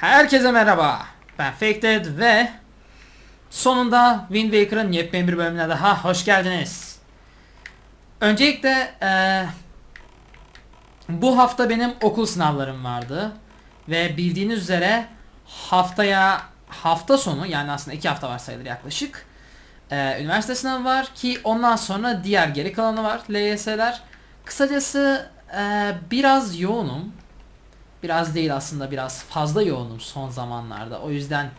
Herkese merhaba. Ben Faked ve sonunda Wind Waker'ın yepyeni bir bölümüne daha hoş geldiniz. Öncelikle eee, bu hafta benim okul sınavlarım vardı ve bildiğiniz üzere haftaya hafta sonu yani aslında iki hafta var sayılır yaklaşık eee, üniversite sınavı var ki ondan sonra diğer geri kalanı var LYS'ler. Kısacası eee, biraz yoğunum. Biraz değil aslında biraz fazla yoğunum son zamanlarda. O yüzden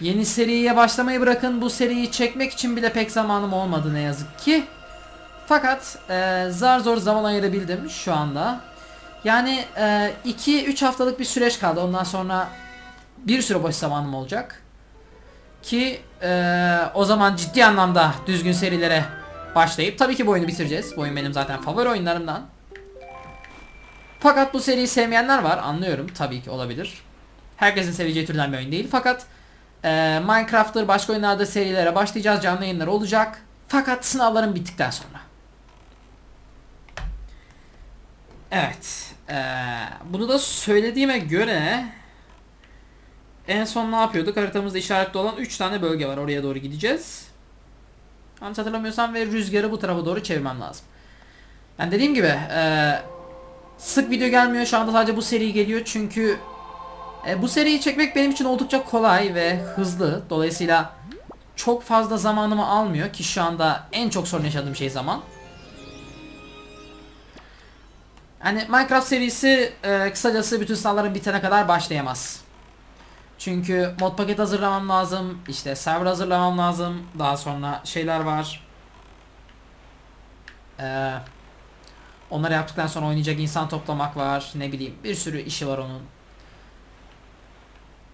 yeni seriye başlamayı bırakın bu seriyi çekmek için bile pek zamanım olmadı ne yazık ki. Fakat e, zar zor zaman ayırabildim şu anda. Yani 2-3 haftalık bir süreç kaldı. Ondan sonra bir süre boş zamanım olacak. Ki e, o zaman ciddi anlamda düzgün serilere başlayıp tabii ki bu oyunu bitireceğiz. Bu oyun benim zaten favori oyunlarımdan. Fakat bu seriyi sevmeyenler var anlıyorum tabii ki olabilir. Herkesin seveceği türden bir oyun değil fakat e, Minecraft'tır başka oyunlarda serilere başlayacağız canlı yayınlar olacak. Fakat sınavların bittikten sonra. Evet. e, bunu da söylediğime göre en son ne yapıyorduk? Haritamızda işaretli olan 3 tane bölge var. Oraya doğru gideceğiz. Yanlış hatırlamıyorsam ve rüzgarı bu tarafa doğru çevirmem lazım. Yani dediğim gibi e, sık video gelmiyor. Şu anda sadece bu seri geliyor çünkü e, bu seriyi çekmek benim için oldukça kolay ve hızlı. Dolayısıyla çok fazla zamanımı almıyor ki şu anda en çok sorun yaşadığım şey zaman. Hani Minecraft serisi e, kısacası bütün sınavların bitene kadar başlayamaz. Çünkü mod paket hazırlamam lazım, işte server hazırlamam lazım, daha sonra şeyler var. Eee Onları yaptıktan sonra oynayacak insan toplamak var. Ne bileyim bir sürü işi var onun.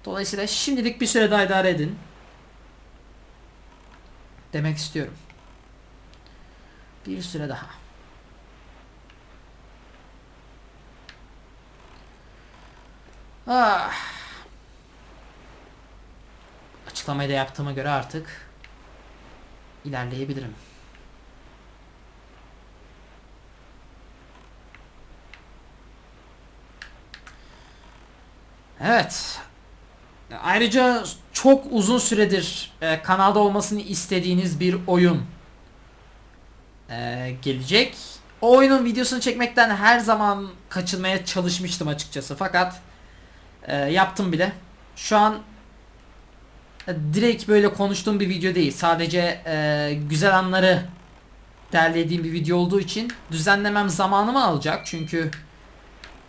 Dolayısıyla şimdilik bir süre daha idare edin. Demek istiyorum. Bir süre daha. Ah. Açıklamayı da yaptığıma göre artık ilerleyebilirim. Evet. Ayrıca çok uzun süredir e, kanalda olmasını istediğiniz bir oyun e, gelecek. O oyunun videosunu çekmekten her zaman kaçınmaya çalışmıştım açıkçası. Fakat e, yaptım bile. Şu an e, direkt böyle konuştuğum bir video değil. Sadece e, güzel anları derlediğim bir video olduğu için düzenlemem zamanımı alacak. Çünkü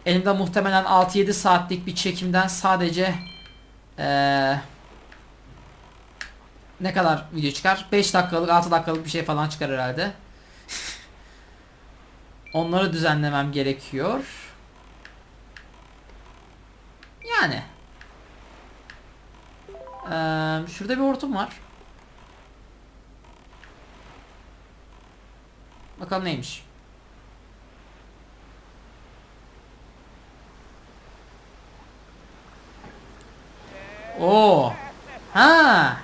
Elimde muhtemelen 6-7 saatlik bir çekimden sadece ee, ne kadar video çıkar? 5 dakikalık 6 dakikalık bir şey falan çıkar herhalde. Onları düzenlemem gerekiyor. Yani. Ee, şurada bir hortum var. Bakalım neymiş. Oo. Ha.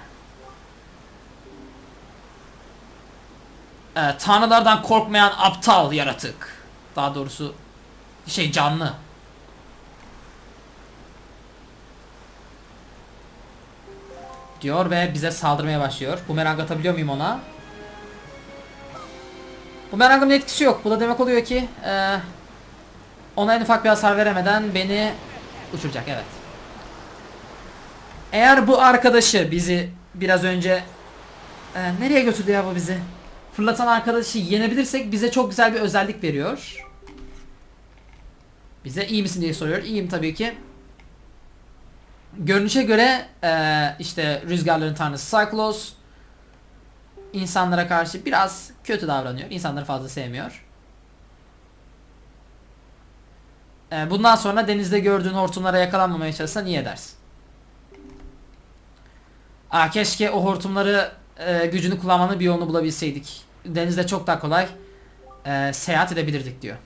Ee, tanrılardan korkmayan aptal yaratık. Daha doğrusu şey canlı. Diyor ve bize saldırmaya başlıyor. Bumerang atabiliyor muyum ona? Bumerang'ın etkisi yok. Bu da demek oluyor ki e, ona en ufak bir hasar veremeden beni uçuracak. Evet. Eğer bu arkadaşı bizi biraz önce e, nereye götürdü ya bu bizi? Fırlatan arkadaşı yenebilirsek bize çok güzel bir özellik veriyor. Bize iyi misin diye soruyor. İyiyim tabii ki. Görünüşe göre e, işte rüzgarların tanrısı Cyclos insanlara karşı biraz kötü davranıyor. İnsanları fazla sevmiyor. E, bundan sonra denizde gördüğün hortumlara yakalanmamaya çalışsan iyi edersin. Aa, keşke o hortumları e, gücünü kullanmanın bir yolunu bulabilseydik. Denizde çok daha kolay e, seyahat edebilirdik diyor.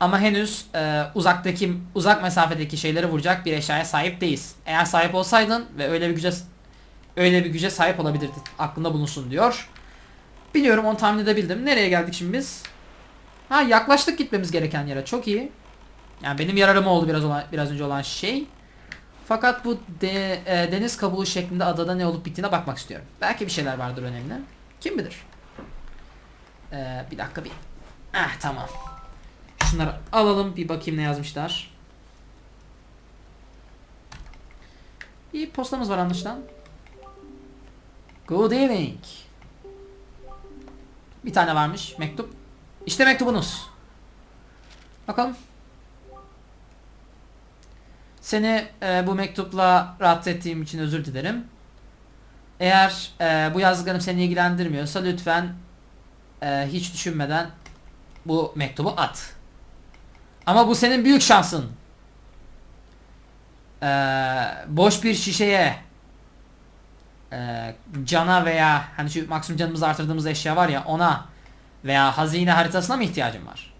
Ama henüz e, uzaktaki uzak mesafedeki şeyleri vuracak bir eşyaya sahip değiliz. Eğer sahip olsaydın ve öyle bir güce öyle bir güce sahip olabilirdin. Aklında bulunsun diyor. Biliyorum onu tahmin edebildim. Nereye geldik şimdi biz? Ha yaklaştık gitmemiz gereken yere. Çok iyi. Yani benim yararıma oldu biraz olan, biraz önce olan şey. Fakat bu de, e, deniz kabuğu şeklinde adada ne olup bittiğine bakmak istiyorum. Belki bir şeyler vardır önemli. Kim bilir? Ee, bir dakika bir. Ah tamam. Şunları alalım bir bakayım ne yazmışlar. Bir postamız var anlaşılan. Good evening. Bir tane varmış mektup. İşte mektubunuz. Bakalım. Seni e, bu mektupla rahatsız ettiğim için özür dilerim. Eğer e, bu yazdıklarım seni ilgilendirmiyorsa lütfen e, hiç düşünmeden bu mektubu at. Ama bu senin büyük şansın. E, boş bir şişeye e, cana veya hani şu maksimum canımızı artırdığımız eşya var ya ona veya hazine haritasına mı ihtiyacın var?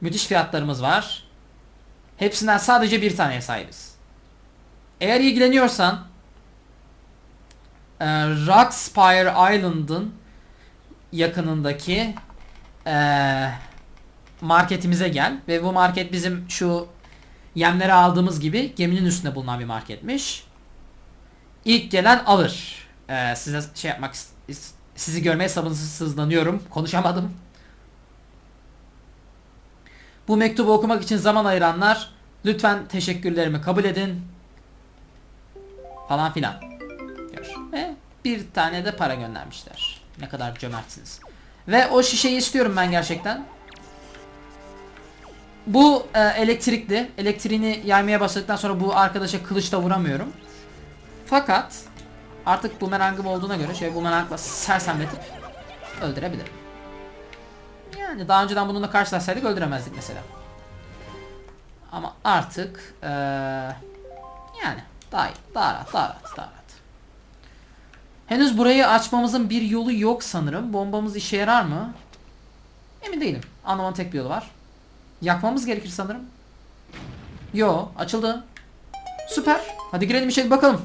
Müthiş fiyatlarımız var. Hepsinden sadece bir taneye sahibiz. Eğer ilgileniyorsan e, Rockspire Island'ın yakınındaki e, marketimize gel ve bu market bizim şu yemleri aldığımız gibi geminin üstünde bulunan bir marketmiş. İlk gelen alır. E, size şey yapmak sizi görmeye sabırsızlanıyorum. Konuşamadım. Bu mektubu okumak için zaman ayıranlar lütfen teşekkürlerimi kabul edin. Falan filan. Diyor. Ve bir tane de para göndermişler. Ne kadar cömertsiniz. Ve o şişeyi istiyorum ben gerçekten. Bu e, elektrikli. Elektriğini yaymaya başladıktan sonra bu arkadaşa kılıçla vuramıyorum. Fakat artık bumerangım olduğuna göre şöyle bumerangla sersemletip öldürebilirim. Yani daha önceden bununla karşılaşsaydık öldüremezdik mesela. Ama artık eee, yani daha iyi, daha rahat, daha rahat, daha rahat. Henüz burayı açmamızın bir yolu yok sanırım. Bombamız işe yarar mı? Emin değilim. Anlamanın tek bir yolu var. Yakmamız gerekir sanırım. Yo, açıldı. Süper. Hadi girelim içeri bakalım.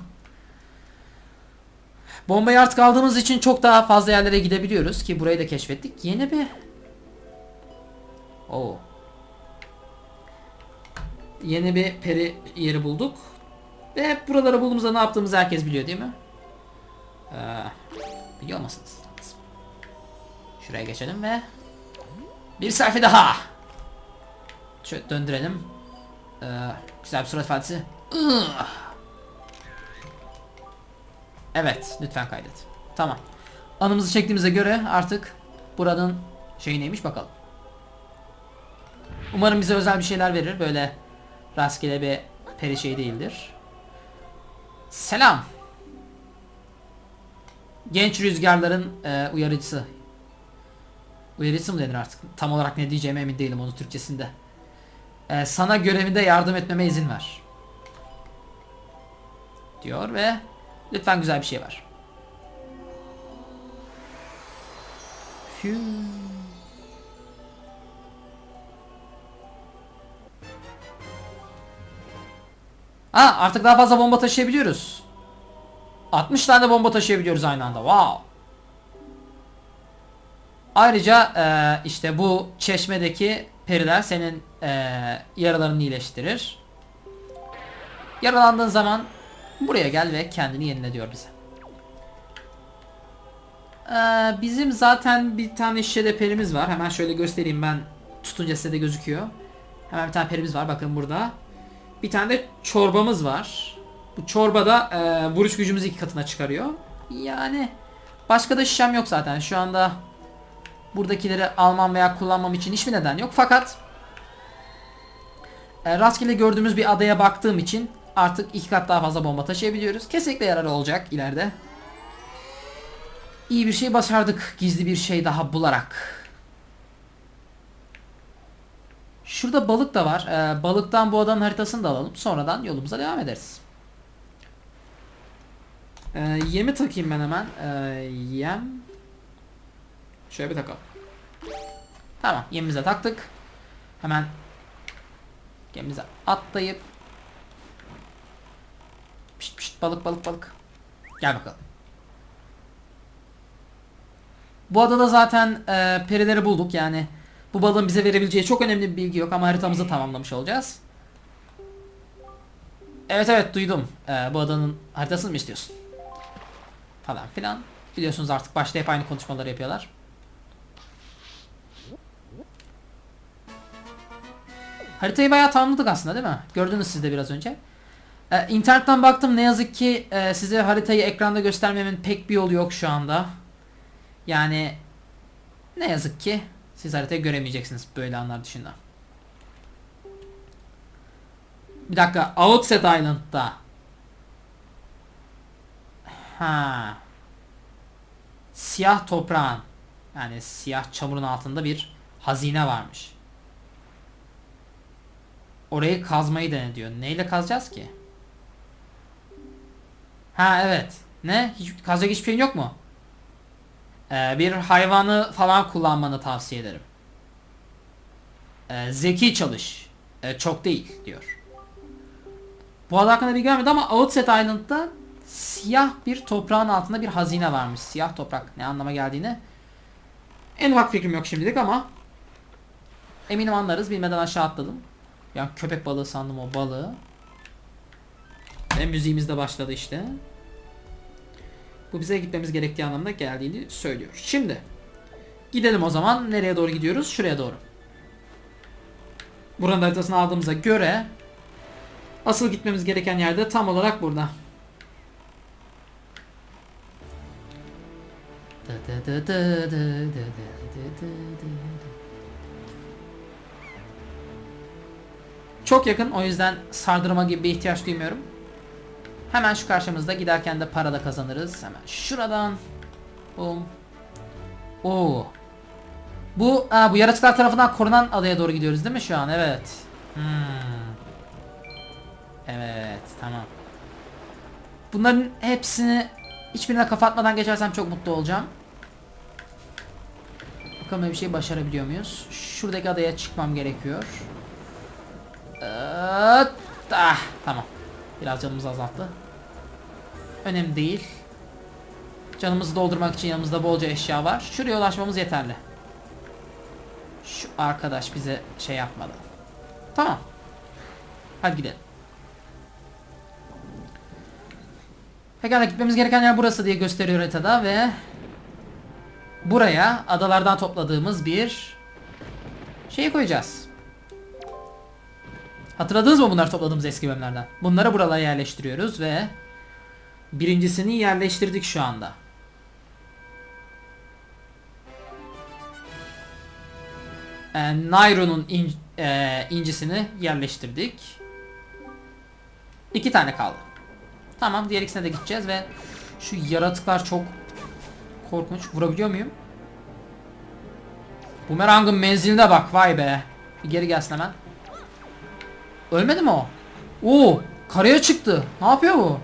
Bombayı artık aldığımız için çok daha fazla yerlere gidebiliyoruz ki burayı da keşfettik. Yeni bir Oo. Yeni bir peri yeri bulduk. Ve hep buraları bulduğumuzda ne yaptığımızı herkes biliyor değil mi? Ee, biliyor musunuz? Şuraya geçelim ve bir selfie daha. Şöyle döndürelim. Ee, güzel bir surat ifadesi. Evet, lütfen kaydet. Tamam. Anımızı çektiğimize göre artık buranın şeyi neymiş bakalım. Umarım bize özel bir şeyler verir. Böyle rastgele bir peri şey değildir. Selam. Genç rüzgarların e, uyarıcısı. Uyarıcısı mı denir artık? Tam olarak ne diyeceğime emin değilim onun Türkçesinde. E, sana görevinde yardım etmeme izin ver. Diyor ve lütfen güzel bir şey var. Phew. Ha artık daha fazla bomba taşıyabiliyoruz. 60 tane bomba taşıyabiliyoruz aynı anda. Wow. Ayrıca e, işte bu çeşmedeki periler senin e, yaralarını iyileştirir. Yaralandığın zaman buraya gel ve kendini yenile diyor bize. E, bizim zaten bir tane şişede perimiz var. Hemen şöyle göstereyim ben tutunca size de gözüküyor. Hemen bir tane perimiz var bakın burada. Bir tane de çorbamız var. Bu çorba da e, vuruş gücümüzü iki katına çıkarıyor. Yani başka da şişem yok zaten. Şu anda buradakileri almam veya kullanmam için hiçbir neden yok. Fakat e, rastgele gördüğümüz bir adaya baktığım için artık iki kat daha fazla bomba taşıyabiliyoruz. Kesinlikle yararı olacak ileride. İyi bir şey başardık gizli bir şey daha bularak. Şurada balık da var. Ee, balıktan bu adanın haritasını da alalım. Sonradan yolumuza devam ederiz. Ee, yemi takayım ben hemen. Ee, yem. Şöyle bir takalım. Tamam yemimize taktık. Hemen gemimize atlayıp pişt pişt balık balık balık. Gel bakalım. Bu adada zaten e, perileri bulduk yani Bu balığın bize verebileceği çok önemli bir bilgi yok ama haritamızı tamamlamış olacağız. Evet evet duydum. Ee, bu adanın haritasını mı istiyorsun? Falan filan. Biliyorsunuz artık başta hep aynı konuşmaları yapıyorlar. Haritayı bayağı tamamladık aslında değil mi? Gördünüz siz de biraz önce. Ee, internetten baktım ne yazık ki e, size haritayı ekranda göstermemin pek bir yolu yok şu anda. Yani ne yazık ki siz haritayı göremeyeceksiniz böyle anlar dışında. Bir dakika Outset Island'da. Ha. Siyah toprağın yani siyah çamurun altında bir hazine varmış. Orayı kazmayı dene diyor. Neyle kazacağız ki? Ha evet. Ne? Hiç kazacak hiçbir şeyin yok mu? Ee, bir hayvanı falan kullanmanı tavsiye ederim. Ee, zeki çalış. Ee, çok değil diyor. Bu ada hakkında bilgi vermedi ama Outset Island'da siyah bir toprağın altında bir hazine varmış. Siyah toprak ne anlama geldiğini en ufak fikrim yok şimdilik ama eminim anlarız. Bilmeden aşağı atladım. Yani köpek balığı sandım o balığı. Ve müziğimiz de başladı işte. Bu bize gitmemiz gerektiği anlamda geldiğini söylüyor. Şimdi gidelim o zaman. Nereye doğru gidiyoruz? Şuraya doğru. Buranın haritasını aldığımıza göre asıl gitmemiz gereken yerde tam olarak burada. Çok yakın o yüzden sardırma gibi bir ihtiyaç duymuyorum. Hemen şu karşımızda giderken de para da kazanırız. Hemen şuradan. Bum. Oo. Bu aa, bu yaratıklar tarafından korunan adaya doğru gidiyoruz değil mi şu an? Evet. Hmm. Evet, tamam. Bunların hepsini hiçbirine kafa atmadan geçersem çok mutlu olacağım. Bakalım bir şey başarabiliyor muyuz? Şuradaki adaya çıkmam gerekiyor. Evet. Ah, tamam. Biraz canımızı azalttı. Önemli değil. Canımızı doldurmak için yanımızda bolca eşya var. Şuraya ulaşmamız yeterli. Şu arkadaş bize şey yapmadı. Tamam. Hadi gidelim. Pekala gitmemiz gereken yer burası diye gösteriyor haritada ve buraya adalardan topladığımız bir şey koyacağız. Hatırladınız mı bunları topladığımız eski bölümlerden? Bunları buralara yerleştiriyoruz ve birincisini yerleştirdik şu anda. E, Nairo'nun in, e, incisini yerleştirdik. İki tane kaldı. Tamam diğer ikisine de gideceğiz ve şu yaratıklar çok korkunç. Vurabiliyor muyum? Bumerang'ın menziline bak vay be. Bir geri gelsin hemen. Ölmedi mi o? Oo, karaya çıktı. Ne yapıyor bu?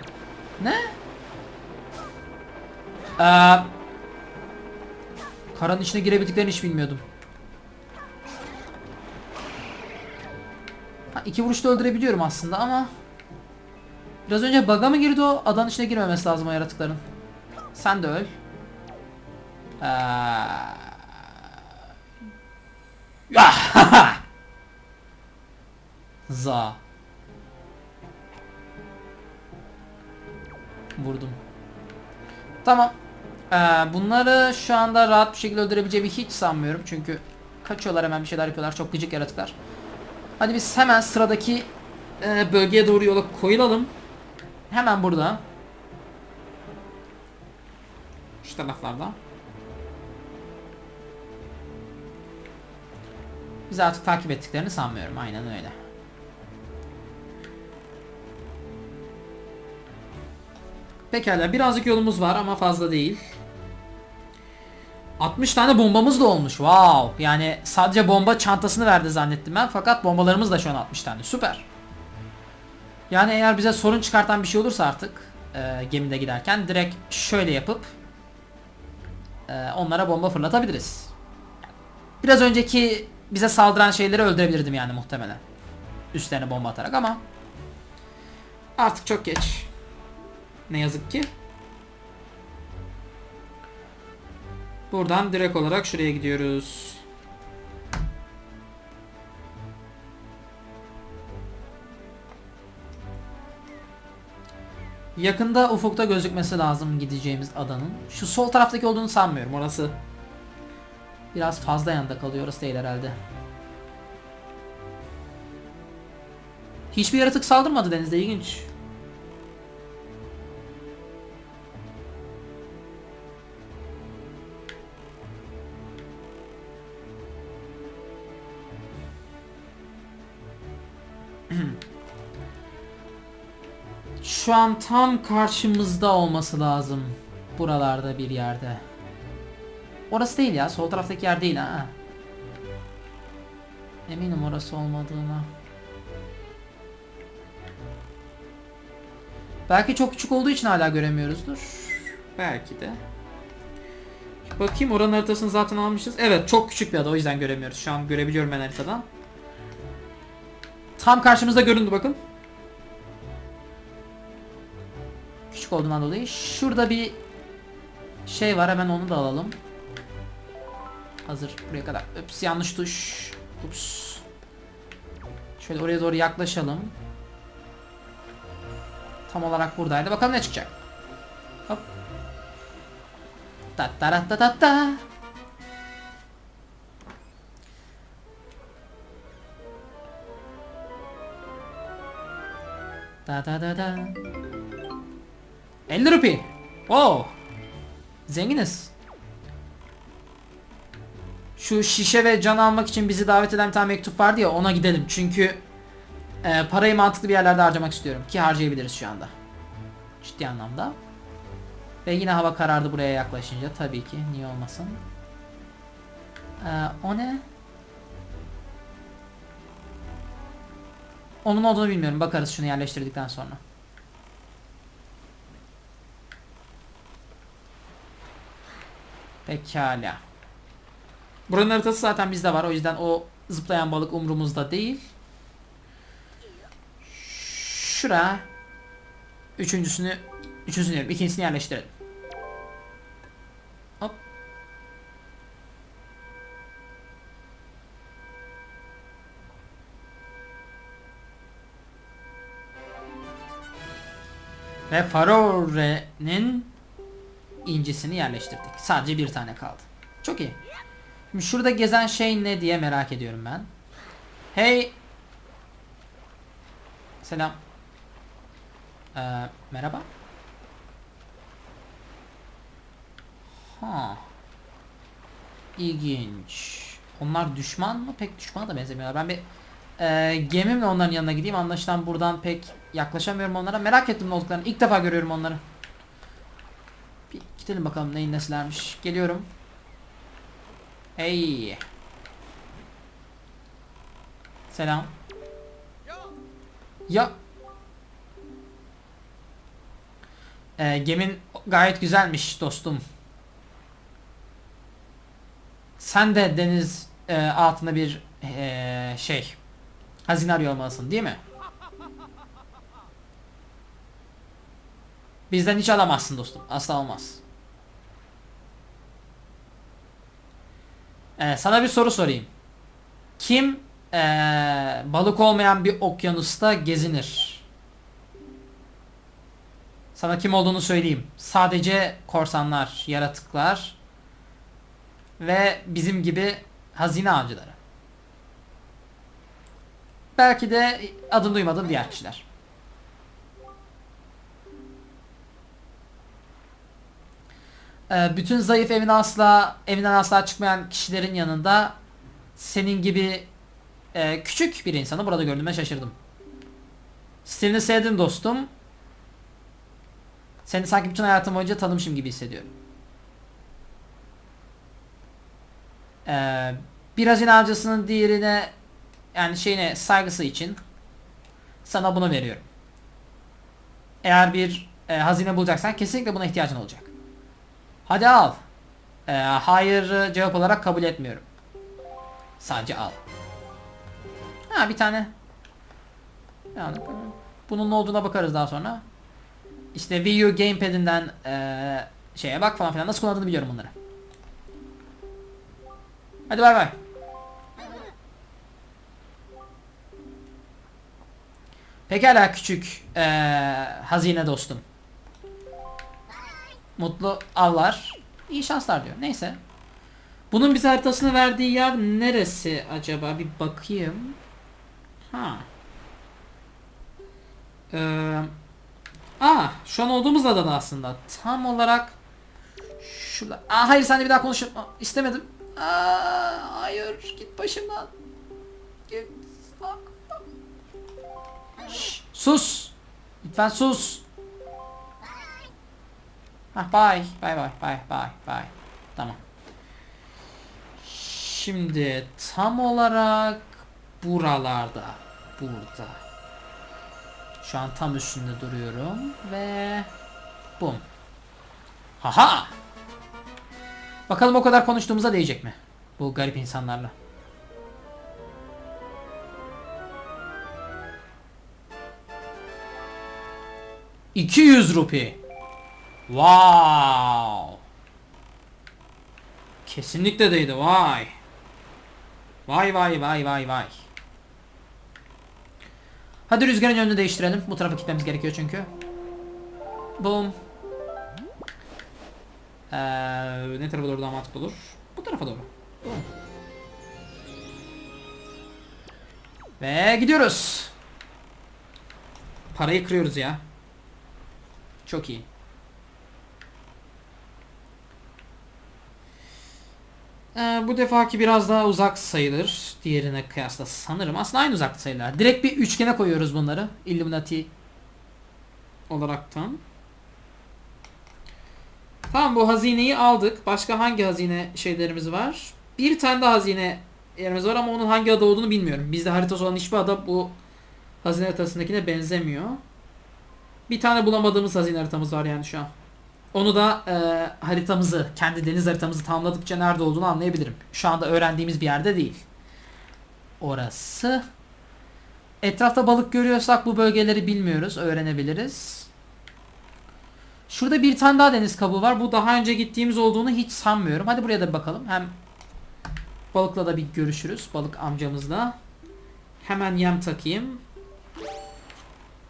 Ne? Ee, karanın içine girebildiklerini hiç bilmiyordum. Ha, iki vuruşta öldürebiliyorum aslında ama Biraz önce bug'a mı girdi o? Adanın içine girmemesi lazım o yaratıkların. Sen de öl. Ee... Ah! Za. Vurdum. Tamam. Ee, bunları şu anda rahat bir şekilde öldürebileceğimi hiç sanmıyorum. Çünkü kaçıyorlar hemen bir şeyler yapıyorlar. Çok gıcık yaratıklar. Hadi biz hemen sıradaki e, bölgeye doğru yola koyulalım. Hemen burada. Şu taraflarda. Bizi artık takip ettiklerini sanmıyorum. Aynen öyle. Pekala birazcık yolumuz var ama fazla değil. 60 tane bombamız da olmuş. Wow. Yani sadece bomba çantasını verdi zannettim ben. Fakat bombalarımız da şu an 60 tane. Süper. Yani eğer bize sorun çıkartan bir şey olursa artık e, gemide giderken direkt şöyle yapıp e, onlara bomba fırlatabiliriz. Biraz önceki bize saldıran şeyleri öldürebilirdim yani muhtemelen. Üstlerine bomba atarak ama artık çok geç. Ne yazık ki. Buradan direkt olarak şuraya gidiyoruz. Yakında ufukta gözükmesi lazım gideceğimiz adanın. Şu sol taraftaki olduğunu sanmıyorum. Orası biraz fazla yanda kalıyor. Orası değil herhalde. Hiçbir yaratık saldırmadı denizde. ilginç. Şu an tam karşımızda olması lazım. Buralarda bir yerde. Orası değil ya. Sol taraftaki yer değil ha. Eminim orası olmadığına. Belki çok küçük olduğu için hala göremiyoruzdur. Belki de. Bakayım oranın haritasını zaten almışız. Evet çok küçük bir ada o yüzden göremiyoruz. Şu an görebiliyorum ben haritadan. Tam karşımızda göründü bakın. Küçük olduğundan dolayı. Şurada bir şey var hemen onu da alalım. Hazır buraya kadar. Ups yanlış tuş. Ups. Şöyle oraya doğru yaklaşalım. Tam olarak buradaydı. Bakalım ne çıkacak. Hop. Ta ta ta ta ta. Ta ta ta ta. 50 rupi. Wow. Zenginiz. Şu şişe ve can almak için bizi davet eden bir tane mektup vardı ya ona gidelim. Çünkü e, parayı mantıklı bir yerlerde harcamak istiyorum. Ki harcayabiliriz şu anda. Ciddi anlamda. Ve yine hava karardı buraya yaklaşınca tabii ki. Niye olmasın. E, o ne? Onun olduğunu bilmiyorum. Bakarız şunu yerleştirdikten sonra. Pekala. Buranın haritası zaten bizde var. O yüzden o zıplayan balık umrumuzda değil. Şura. Üçüncüsünü, üçüncüsünü diyorum. ikincisini yerleştirelim. Ve Farore'nin incisini yerleştirdik. Sadece bir tane kaldı. Çok iyi. Şimdi şurada gezen şey ne diye merak ediyorum ben. Hey. Selam. Ee, merhaba. Ha. İlginç. Onlar düşman mı? Pek düşmana da benzemiyorlar. Ben bir e, gemimle onların yanına gideyim. Anlaşılan buradan pek yaklaşamıyorum onlara. Merak ettim ne olduklarını. İlk defa görüyorum onları. Bir gidelim bakalım neyin nesilermiş. Geliyorum. Hey. Selam. Ya. Ee, gemin gayet güzelmiş dostum. Sen de deniz e, altında bir e, şey hazine arıyor olmalısın değil mi? Bizden hiç alamazsın dostum. Asla olmaz. Ee, sana bir soru sorayım. Kim ee, balık olmayan bir okyanusta gezinir? Sana kim olduğunu söyleyeyim. Sadece korsanlar, yaratıklar ve bizim gibi hazine avcıları. Belki de adını duymadığın diğer kişiler. Bütün zayıf evine asla evinden asla çıkmayan kişilerin yanında senin gibi e, küçük bir insanı burada gördüğüme şaşırdım. Stilini sevdim dostum. Seni sanki bütün hayatım boyunca tanımışım gibi hissediyorum. Ee, bir hazine avcısının diğerine yani şeyine saygısı için sana bunu veriyorum. Eğer bir e, hazine bulacaksan kesinlikle buna ihtiyacın olacak. Hadi al. Ee, hayır cevap olarak kabul etmiyorum. Sadece al. Ha bir tane. Yani bunun ne olduğuna bakarız daha sonra. İşte Wii U gamepad'inden ee, şeye bak falan filan nasıl kullandığını biliyorum bunları. Hadi bay bay. Pekala küçük ee, hazine dostum. Mutlu avlar. İyi şanslar diyor. Neyse. Bunun bize haritasını verdiği yer neresi acaba? Bir bakayım. Ha. Ee, aa, şu an olduğumuz adada aslında. Tam olarak şurada. Aa, hayır sen de bir daha konuşma. Aa, istemedim. Aa, hayır git başımdan. Git. Şş, sus. Lütfen sus. Hah bye. Bye bye bye bye bye. Tamam. Şimdi tam olarak buralarda. Burada. Şu an tam üstünde duruyorum ve bum. Haha. Bakalım o kadar konuştuğumuza değecek mi? Bu garip insanlarla. ...200 rupi. Wow. Kesinlikle değdi vay. Vay vay vay vay vay. Hadi rüzgarın yönünü değiştirelim. Bu tarafa gitmemiz gerekiyor çünkü. Boom. Ee, ne tarafa doğru daha mantıklı olur? Bu tarafa doğru. Boom. Ve gidiyoruz. Parayı kırıyoruz ya. Çok iyi. Ee, bu defaki biraz daha uzak sayılır. Diğerine kıyasla sanırım. Aslında aynı uzaklık sayılır. Direkt bir üçgene koyuyoruz bunları. Illuminati olaraktan. Tamam bu hazineyi aldık. Başka hangi hazine şeylerimiz var? Bir tane daha hazine yerimiz var ama onun hangi ada olduğunu bilmiyorum. Bizde haritası olan hiçbir ada bu hazine haritasındakine benzemiyor. Bir tane bulamadığımız hazine haritamız var yani şu an. Onu da e, haritamızı, kendi deniz haritamızı tamamladıkça nerede olduğunu anlayabilirim. Şu anda öğrendiğimiz bir yerde değil. Orası. Etrafta balık görüyorsak bu bölgeleri bilmiyoruz. Öğrenebiliriz. Şurada bir tane daha deniz kabuğu var. Bu daha önce gittiğimiz olduğunu hiç sanmıyorum. Hadi buraya da bir bakalım. Hem balıkla da bir görüşürüz. Balık amcamızla. Hemen yem takayım.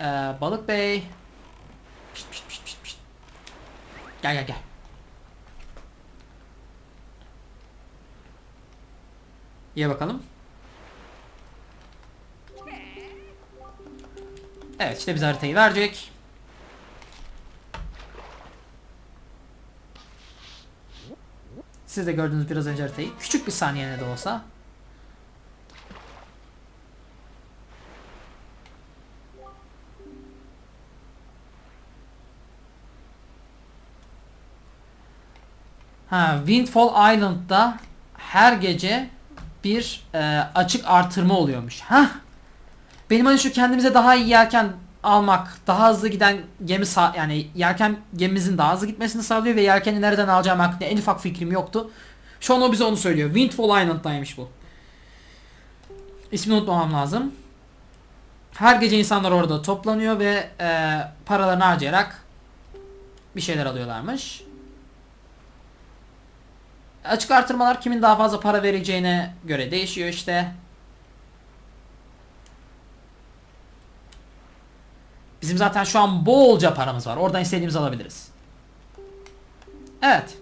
Ee, balık bey. Pişt, pişt, pişt. Gel gel gel. Ye bakalım. Evet işte bize haritayı verecek. Siz de gördünüz biraz önce haritayı. Küçük bir saniyene de olsa. Ha, Windfall Island'da her gece bir e, açık artırma oluyormuş. Ha? Benim hani şu kendimize daha iyi yelken almak, daha hızlı giden gemi sağ yani yelken gemimizin daha hızlı gitmesini sağlıyor ve yelkeni nereden alacağım hakkında en ufak fikrim yoktu. Şu an o bize onu söylüyor. Windfall Island'daymış bu. İsmini unutmamam lazım. Her gece insanlar orada toplanıyor ve e, paralarını harcayarak bir şeyler alıyorlarmış. Açık artırmalar kimin daha fazla para vereceğine göre değişiyor işte. Bizim zaten şu an bolca paramız var. Oradan istediğimizi alabiliriz. Evet.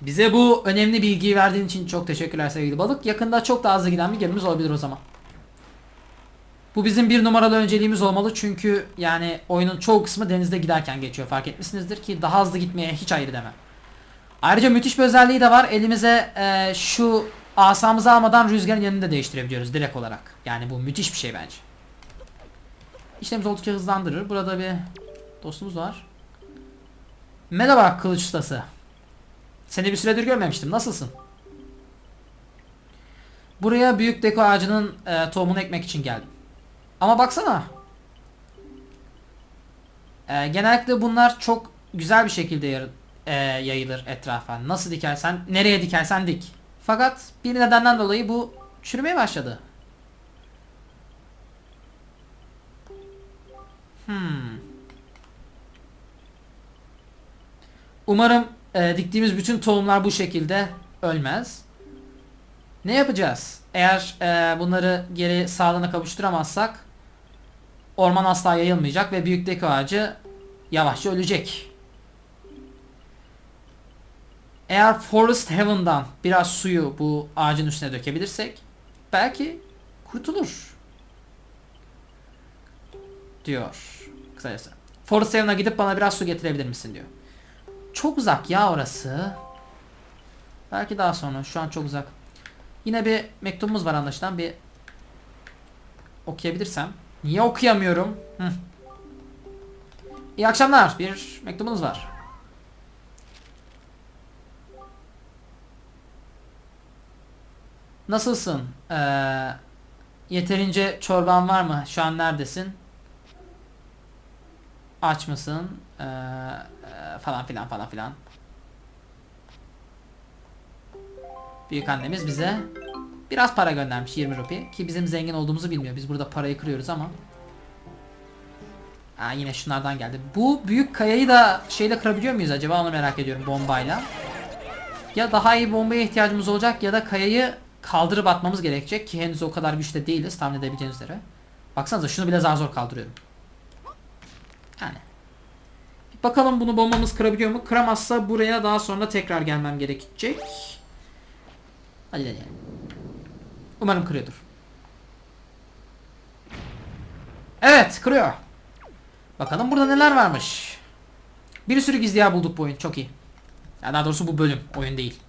Bize bu önemli bilgiyi verdiğin için çok teşekkürler sevgili balık. Yakında çok daha hızlı giden bir gemimiz olabilir o zaman. Bu bizim bir numaralı önceliğimiz olmalı çünkü yani oyunun çoğu kısmı denizde giderken geçiyor fark etmişsinizdir ki daha hızlı gitmeye hiç hayır demem. Ayrıca müthiş bir özelliği de var. Elimize e, şu asamızı almadan rüzgarın yönünü de değiştirebiliyoruz direkt olarak. Yani bu müthiş bir şey bence. İşlemimizi oldukça hızlandırır. Burada bir dostumuz var. Merhaba kılıç ustası. Seni bir süredir görmemiştim. Nasılsın? Buraya büyük deko ağacının e, tohumunu ekmek için geldim. Ama baksana. E, genellikle bunlar çok güzel bir şekilde yar- e, yayılır etrafa. Nasıl dikersen, nereye dikersen dik. Fakat bir nedenden dolayı bu çürümeye başladı. Hmm. Umarım e, diktiğimiz bütün tohumlar bu şekilde ölmez. Ne yapacağız? Eğer e, bunları geri sağlığına kavuşturamazsak orman asla yayılmayacak ve büyük deko ağacı yavaşça ölecek. Eğer Forest Heaven'dan biraz suyu bu ağacın üstüne dökebilirsek belki kurtulur. Diyor. Kısacası. Forest Heaven'a gidip bana biraz su getirebilir misin diyor. Çok uzak ya orası. Belki daha sonra. Şu an çok uzak. Yine bir mektubumuz var anlaşılan. Bir okuyabilirsem. Niye okuyamıyorum? Hı. İyi akşamlar. Bir mektubunuz var. Nasılsın? Ee, yeterince çorban var mı? Şu an neredesin? Aç mısın? Ee, falan filan falan filan. Büyük annemiz bize biraz para göndermiş 20 rupi ki bizim zengin olduğumuzu bilmiyor. Biz burada parayı kırıyoruz ama. Aa, yine şunlardan geldi. Bu büyük kayayı da şeyle kırabiliyor muyuz acaba onu merak ediyorum bombayla. Ya daha iyi bombaya ihtiyacımız olacak ya da kayayı kaldırıp atmamız gerekecek ki henüz o kadar güçte değiliz tahmin edebileceğiniz üzere. Baksanıza şunu bile zar zor kaldırıyorum. Yani. Bakalım bunu bombamız kırabiliyor mu? Kıramazsa buraya daha sonra tekrar gelmem gerekecek. Hadi deneyelim. Umarım kırıyordur. Evet kırıyor. Bakalım burada neler varmış. Bir sürü gizli yer bulduk bu oyun. Çok iyi. Ya daha doğrusu bu bölüm. Oyun değil.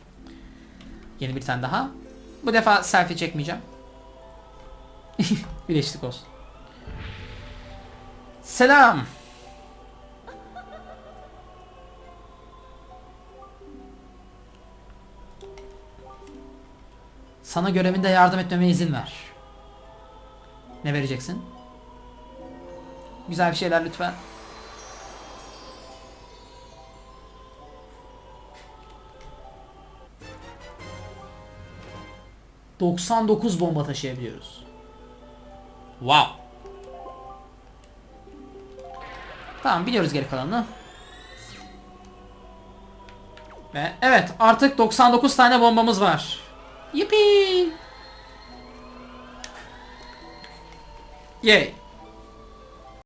Yeni bir tane daha. Bu defa selfie çekmeyeceğim. Birleştik olsun. Selam. Sana görevinde yardım etmeme izin ver. Ne vereceksin? Güzel bir şeyler lütfen. ...99 bomba taşıyabiliyoruz. Wow. Tamam biliyoruz geri kalanını. Ve evet artık 99 tane bombamız var. Yippee! Yay.